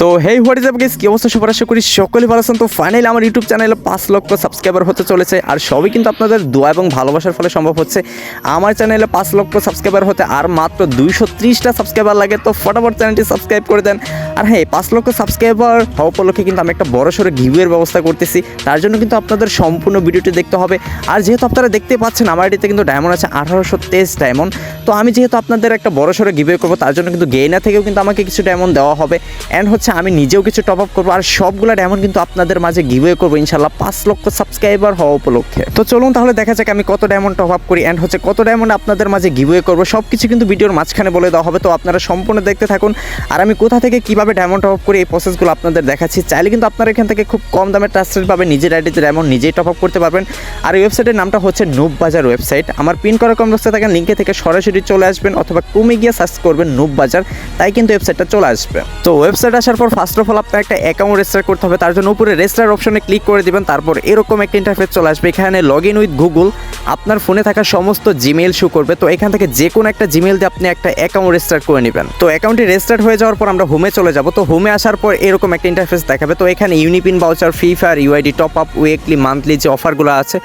তো hey what is up guys কি অবস্থা? সবার আশা করি সকলে ভালো আছেন। তো ফাইনালি আমার ইউটিউব চ্যানেলে পাঁচ লক্ষ সাবস্ক্রাইবার হতে চলেছে। আর সবই কিন্তু আপনাদের দোয়া এবং ভালোবাসার ফলে সম্ভব হচ্ছে। আমার চ্যানেলে পাঁচ লক্ষ সাবস্ক্রাইবার হতে আর মাত্র দুইশো ত্রিশটা সাবস্ক্রাইবার লাগে। তো, ফটাফট চ্যানেলটি সাবস্ক্রাইব করে দেন। আর হ্যাঁ পাঁচ লক্ষ সাবস্ক্রাইবার হওয়া উপলক্ষে কিন্তু আমি একটা বড় সড়ো গিভের ব্যবস্থা করতেছি। তার জন্য কিন্তু আপনাদের সম্পূর্ণ ভিডিওটি দেখতে হবে। আর যেহেতু আপনারা দেখতে পাচ্ছেন, আমার এটিতে কিন্তু ডায়মন্ড আছে আঠারোশো তেইশ ডায়মন্ড তো আমি যেহেতু আপনাদের একটা বড় সড়ো গিভে করব, তার জন্য কিন্তু গেইনা থেকেও কিন্তু আমাকে কিছু ডায়মন্ড দেওয়া হবে। অ্যান্ড হচ্ছে আমি নিজেও কিছু টপ আপ করব। আর সবগুলো ডায়মন্ড কিন্তু আপনাদের মাঝে গিভে করব ইনশাল্লাহ পাঁচ লক্ষ সাবস্ক্রাইবার হওয়া উপলক্ষে। তো চলুন তাহলে দেখা যাক আমি কত ডায়মন্ড টপ আপ করি। অ্যান্ড হচ্ছে কত ডায়মন্ড আপনাদের মাঝে গিভে করব সব কিছু কিন্তু ভিডিওর মাঝখানে বলে দেওয়া হবে। তো আপনারা সম্পূর্ণ দেখতে থাকুন। আর আমি কোথা থেকে কীভাবে ডায়মন্ড টপ আপ করি এই প্রসেসগুলো আপনাদের দেখাচ্ছি, চাইলে কিন্তু আপনারা এখান থেকে খুব কম দামে ট্রাস্টেড পাবেন, নিজের আইডিতে ডায়মন্ড নিজেই টপ আপ করতে পারবেন। আর এই ওয়েবসাইটের নামটা হচ্ছে নুব বাজার ওয়েবসাইট আমার পিন করা কম রাস্তায় থাকেন লিঙ্কে থেকে সরাসরি চলে আসবেন অথবা কমে গিয়ে সার্চ করবেন নুব বাজার তাই কিন্তু ওয়েবসাইটটা চলে আসবে। তো ওয়েবসাইট আসার পর ফার্স্ট অফ অল আপনার একটা অ্যাকাউন্ট রেজিস্টার করতে হবে, তার জন্য উপরে রেজিস্টার অপশনে ক্লিক করে দিবেন, তারপর এরকম একটা ইন্টারফেস চলে আসবে। এখানে লগ ইন উইথ গুগল আপনার ফোনে থাকা সমস্ত জিমেল শো করবে। তো এখান থেকে যে কোনো একটা জিমেল দিয়ে আপনি একটা অ্যাকাউন্ট রেজিস্টার করে নেবেন। তো অ্যাকাউন্টটি রেজিস্টার হয়ে যাওয়ার পর আমরা হোমে চলে যাব। তো হোমে আসার পর এরকম একটা ইন্টারফেস দেখাবে। তো এখানে UniPin voucher free fire UID top up weekly monthly যে অফারগুলো আছে,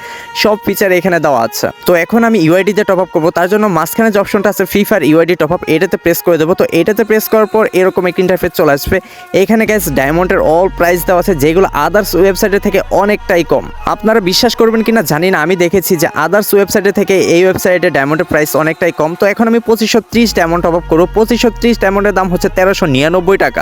সব ফিচার এখানে দেওয়া আছে। তো এখন আমি ইউআইডি দিয়ে টপ আপ করব। তার জন্য মাঝখানে যে অপশনটা আছে free fire UID top up এটাতে প্রেস করে দেবো। তো এটাতে প্রেস করার পর এরকম একটা ইন্টারফেস চলে আসবে। এখানে গ্যাস ডায়মন্ডের অল প্রাইস দেওয়া আছে, যেগুলো আদার্স ওয়েবসাইটের থেকে অনেকটাই কম। আপনারা বিশ্বাস করবেন কিনা জানি না। আমি দেখেছি যে আদার্স ওয়েবসাইটের থেকে এই ওয়েবসাইটে ডায়মন্ডের প্রাইস অনেকটাই কম। তো এখন আমি পঁচিশশো ত্রিশ ডায়মন্ড টপ আপ করব। পঁচিশশো ত্রিশ ডায়মন্ডের দাম হচ্ছে তেরোশো নিরানব্বই টাকা।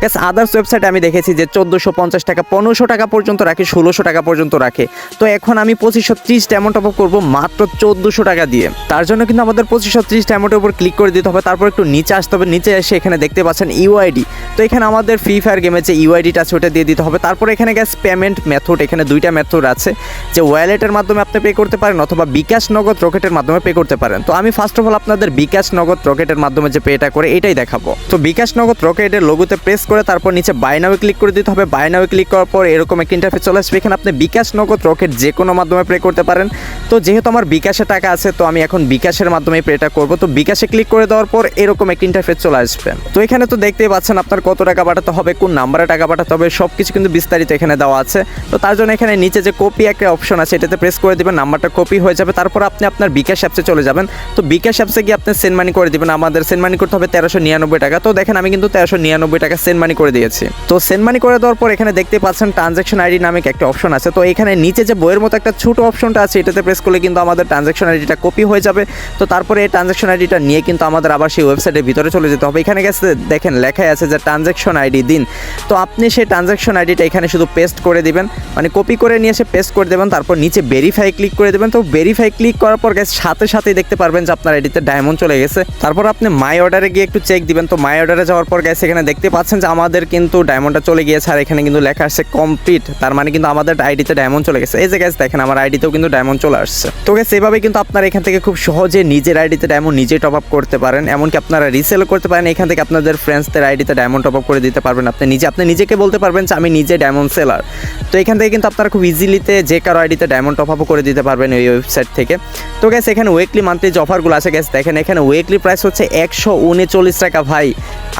গ্যাস আদার্স ওয়েবসাইটে আমি দেখেছি যে চোদ্দোশো পঞ্চাশ টাকা, পনেরোশো টাকা পর্যন্ত রাখে, ষোলোশো টাকা পর্যন্ত রাখে। তো এখন আমি পঁচিশশো ত্রিশ ডায়মন্ড টপ করব মাত্র চোদ্দোশো টাকা দিয়ে। তার জন্য কিন্তু আমাদের পঁচিশশো ত্রিশ ডায়মন্ডের উপর ক্লিক করে দিতে হবে। তারপর একটু নিচে আসতে হবে, নিচে এসে এখানে দেখতে পাচ্ছেন ইউআইডি তো এখানে আমাদের ফ্রি ফায়ার গেমে যে ইউআইডিটা আছে, ওটা দিয়ে দিতে হবে। তারপর এখানে গ্যাস পেমেন্ট মেথড এখানে দুইটা মেথড আছে। যে ওয়ালেটের মাধ্যমে আপনি পে করতে পারেন অথবা বিকাশ নগদ রকেটের মাধ্যমে পে করতে পারেন। তো আমি ফার্স্ট অফ অল আপনাদের বিকাশ নগদ রকেটের মাধ্যমে যে পেটা করে, এটাই দেখাবো। তো বিকাশ নগদ রকেটের লোগোতে প্রেস করে তারপর নিচে বাইনাওয়ে ক্লিক করে দিতে হবে। বাইনাওয়ে ক্লিক করার পর এরকম একটা ইন্টারফেস চলে আসবে। এখানে আপনি বিকাশ নগদ রকেট যে কোনো মাধ্যমে পে করতে পারেন। তো যেহেতু আমার বিকাশে টাকা আছে, তো আমি এখন বিকাশের মাধ্যমে পেটা করব। তো বিকাশে ক্লিক করে দেওয়ার পর এরকম একটা ইন্টারফেস চলে আসবে। তো এখানে তো দেখতেই পাচ্ছেন আপনার কত টাকা পাঠাতে হবে, কোন নাম্বারে টাকা পাঠাতে হবে সব কিছু কিন্তু বিস্তারিত এখানে দেওয়া আছে। তো তার জন্য এখানে নিচে যে কপি একটা অপশন আছে, এটাতে প্রেস করে দিবেন নাম্বারটা কপি হয়ে যাবে। তারপর আপনি আপনার বিকাশ অ্যাপসে চলে যাবেন। তো বিকাশ অ্যাপসে গিয়ে আপনি সেন্ড মানি করে দিবেন। আমাদের সেন্ড মানি করতে হবে তেরোশো নিরানব্বই টাকা। তো দেখেন আমি কিন্তু তেরোশো নিরানব্বই টাকা সেন্ড মানি করে দিয়েছি। তো সেন্ড মানি করে দেওয়ার পর এখানে দেখতে পাচ্ছেন ট্রানজ্যাকশন আইডি নামে একটা অপশন আছে। তো এখানে নিচে যে বইয়ের মতো একটা ছোট অপশনটা আছে, এটাতে প্রেস করলে কিন্তু আমাদের ট্রানজ্যাকশন আইডিটা কপি হয়ে যাবে। তো তারপরে এই ট্রানজ্যাকশন আইডিটা নিয়ে কিন্তু আমাদের আবার সেই ওয়েবসাইটের ভিতরে চলে যেতে হবে। এখানে গেছে দেখেন লেখাই আছে যে ট্রানজ্যাকশন আইডি দিন। তো আপনি সেই ট্রানজ্যাকশন আইডিটা এখানে শুধু পেস্ট করে দিবেন। মানে কপি করে নিয়ে এসে পেস্ট করে দেবেন, তারপর নিচে ভেরিফাই ক্লিক করে দেবেন। তো ভেরিফাই ক্লিক করার পর গ্যাস সাথে সাথেই দেখতে পারবেন যে আপনার আইডিতে ডায়মন্ড চলে গেছে। তারপর আপনি মাই অর্ডারে গিয়ে একটু চেক দিবেন। তো মাই অর্ডারে যাওয়ার পর গ্যাস এখানে দেখতে পাচ্ছেন যে আমাদের কিন্তু ডায়মন্ডটা চলে গিয়েছে আর এখানে কিন্তু লেখা আসছে কমপ্লিট তার মানে কিন্তু আমাদের আইডিতে ডায়মন্ড চলে গেছে। এই যে গ্যাস দেখেন আমার আইডিতেও কিন্তু ডায়মন্ড চলে আসছে। তো গ্যাস এভাবে কিন্তু আপনারা এখান থেকে খুব সহজে নিজের আইডিতে ডায়মন্ড নিজে টপ আপ করতে পারেন। এমনকি আপনারা রিসেল করতে পারেন। এখান থেকে আপনাদের ফ্রেন্ডসদের আইডিতে ডায়মন্ড টপ আপ করে দিতে পারবেন আপনি নিজে। আপনি নিজেকে বলতে পারবেন যে আমি নিজে ডায়মন্ড সেলার তো এখান থেকে কিন্তু আপনারা খুব ইজিলিতে যে কারও আইডিতে ডায়মন্ড টপ আপও করে দিতে পারবেন এই ওয়েবসাইট থেকে। তো গ্যাস এখানে উইকলি মান্থলি যে অফারগুলো আছে গ্যাস দেখেন এখানে উইকলি প্রাইস হচ্ছে একশো উনচল্লিশ টাকা ভাই।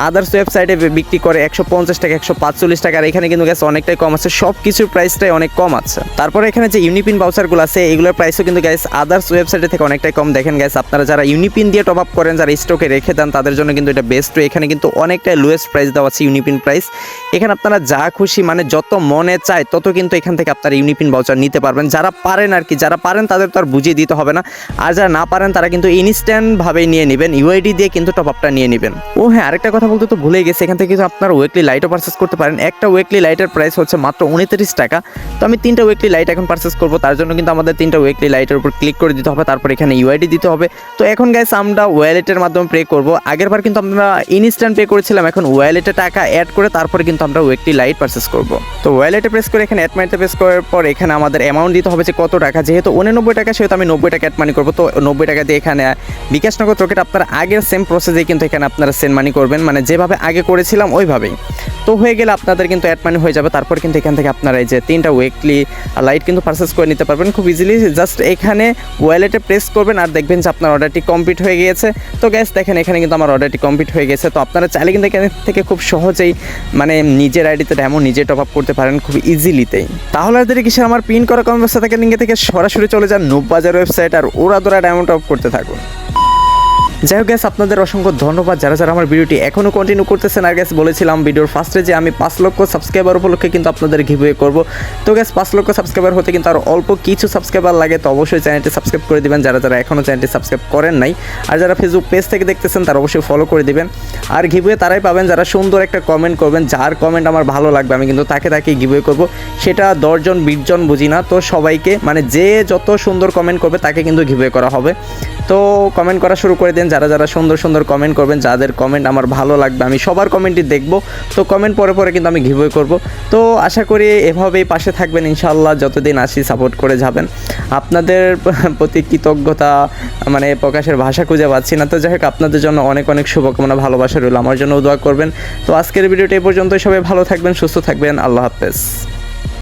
আদার্স ওয়েবসাইটে বিক্রি করে একশো পঞ্চাশ টাকা, একশো পাঁচচল্লিশ টাকা। আর এখানে কিন্তু গ্যাস অনেকটাই কম আছে সব কিছুর প্রাইসটাই অনেক কম আছে। তারপরে এখানে যে ইউনিপিন বাউচারগুলো আছে, এগুলোর প্রাইসও কিন্তু গ্যাস আদার্স ওয়েবসাইটের থেকে অনেকটাই কম। দেখেন গ্যাস আপনারা যারা ইউনিপিন দিয়ে টপ আপ করেন, যারা স্টকে রেখে দেন, তাদের জন্য কিন্তু এটা বেস্ট এখানে কিন্তু অনেকটাই লোয়েস্ট প্রাইস দেওয়া আছে ইউনিপিন প্রাইস এখানে আপনারা যা খুশি মানে যত মনে চায়, তত কিন্তু এখান থেকে আপনারা ইউনিপিন বাউচার নিতে পারবেন। যারা পারেন আর কি, যারা পারেন তাদের তো আর বুঝিয়ে দিতে হবে না। আর যারা না পারেন, তারা কিন্তু ইনস্ট্যান্টভাবেই নিয়ে নেবেন। ইউআইডি দিয়ে কিন্তু টপ আপটা নিয়ে নেবেন। ও হ্যাঁ আরেকটা কথা বলতে তো ভুলে গেছে। এখান থেকে আপনারা ওয়েকলি লাইটও পারচেস করতে পারেন। একটা ওয়েকলি লাইটের প্রাইস হচ্ছে মাত্র উনত্রিশ টাকা। তো আমি তিনটা উইকলি লাইট এখন পারচেস করব। তার জন্য কিন্তু আমাদের তিনটা ওয়েকলি লাইটের উপর ক্লিক করে দিতে হবে। তারপর এখানে ইউআইডি দিতে হবে। তো এখন গাইস আমরা ওয়ালেটের মাধ্যমে পে করব। আগের বার কিন্তু আমরা ইনস্ট্যান্ট পে করেছিলাম। এখন ওয়ালেটে টাকা অ্যাড করে তারপরে কিন্তু আমরা ওয়েকলি লাইট পারচেস করব। তো ওয়ালেটে প্রেস করে এখানে অ্যাড মানিতে প্রেস করার পর এখানে আমাদের অ্যামাউন্ট দিতে হবে যে কত টাকা। যেহেতু উননব্বই টাকা, সেহেতু আমি নব্বই টাকা অ্যাড মানি করব। তো নব্বই টাকা দিয়ে এখানে বিকাশনগর নগদ আপনার আগের সেম প্রসেসে কিন্তু এখানে আপনারা সেন্ড মানি করবেন। মানে যেভাবে আগে করেছেন করেছিলাম ওইভাবেই। তো হয়ে গেলে আপনাদের কিন্তু অ্যাড মানি হয়ে যাবে, তারপর কিন্তু এখান থেকে আপনারা এই যে তিনটা উইকলি লাইট কিন্তু পারচেস করে নিতে পারবেন, খুব ইজিলি জাস্ট এখানে ওয়ালেটে প্রেস করবেন আর দেখবেন যে আপনার অর্ডারটি কমপ্লিট হয়ে গিয়েছে। তো গ্যাস দেখেন, এখানে কিন্তু আমার অর্ডারটি কমপ্লিট হয়ে গেছে। তো আপনারা চাইলে কিন্তু এখান থেকে খুব সহজেই মানে নিজের আইডিতে ড্যামো নিজে টপ আপ করতে পারেন খুব ইজিলিতেই তাহলে আর দেরি কিসের? আমার পিন করা কম ব্যবস্থা থেকে লিঙ্কে থেকে সরাসরি চলে যান নুব বাজার ওয়েবসাইট আর ওরা দোরা ড্যামো টপ করতে থাকুন। যাই হোক গ্যাস আপনাদের অসংখ্য ধন্যবাদ। যারা যারা আমার ভিডিওটি এখনও কন্টিনিউ করতেছেন, আর গ্যাস বলেছিলাম ভিডিওর ফার্স্টে যে আমি পাঁচ লক্ষ সাবস্ক্রাইবার উপলক্ষে কিন্তু আপনাদের গিভওয়ে করব। তো গ্যাস পাঁচ লক্ষ সাবস্ক্রাইবার হতে কিন্তু আর অল্প কিছু সাবস্ক্রাইবার লাগে, তো অবশ্যই চ্যানেলটি সাবস্ক্রাইব করে দিবেন। যারা যারা এখনও চ্যানেলটি সাবস্ক্রাইব করেন নাই, আর যারা ফেসবুক পেজ থেকে দেখতেছেন, তারা অবশ্যই ফলো করে দিবেন। আর গিভওয়ে তারাই পাবেন, যারা সুন্দর একটা কমেন্ট করবেন, যার কমেন্ট আমার ভালো লাগবে, আমি কিন্তু তাকে তাকে গিভওয়ে করব। সেটা দশজন, বিশজন বুঝি না, তো সবাইকে মানে যে যত সুন্দর কমেন্ট করবে, তাকে কিন্তু গিভওয়ে করা হবে। তো কমেন্ট করা শুরু করে দিন, যারা যারা সুন্দর সুন্দর কমেন্ট করবেন, যাদের কমেন্ট আমার ভালো লাগবে, আমি সবার কমেন্টই দেখব। তো কমেন্ট পরে পরে কিন্তু আমি গিভওয়ে করব। তো আশা করি এভাবেই পাশে থাকবেন ইনশাল্লাহ যতদিন আসি সাপোর্ট করে যাবেন। আপনাদের প্রতি কৃতজ্ঞতা মানে প্রকাশের ভাষা খুঁজে পাচ্ছি না। তো যাই হোক, আপনাদের জন্য অনেক অনেক শুভকামনা, ভালোবাসা রইল। আমার জন্য দোয়া করবেন। তো আজকের ভিডিওটা এই পর্যন্তই। সবাই ভালো থাকবেন, সুস্থ থাকবেন। আল্লাহ হাফেজ।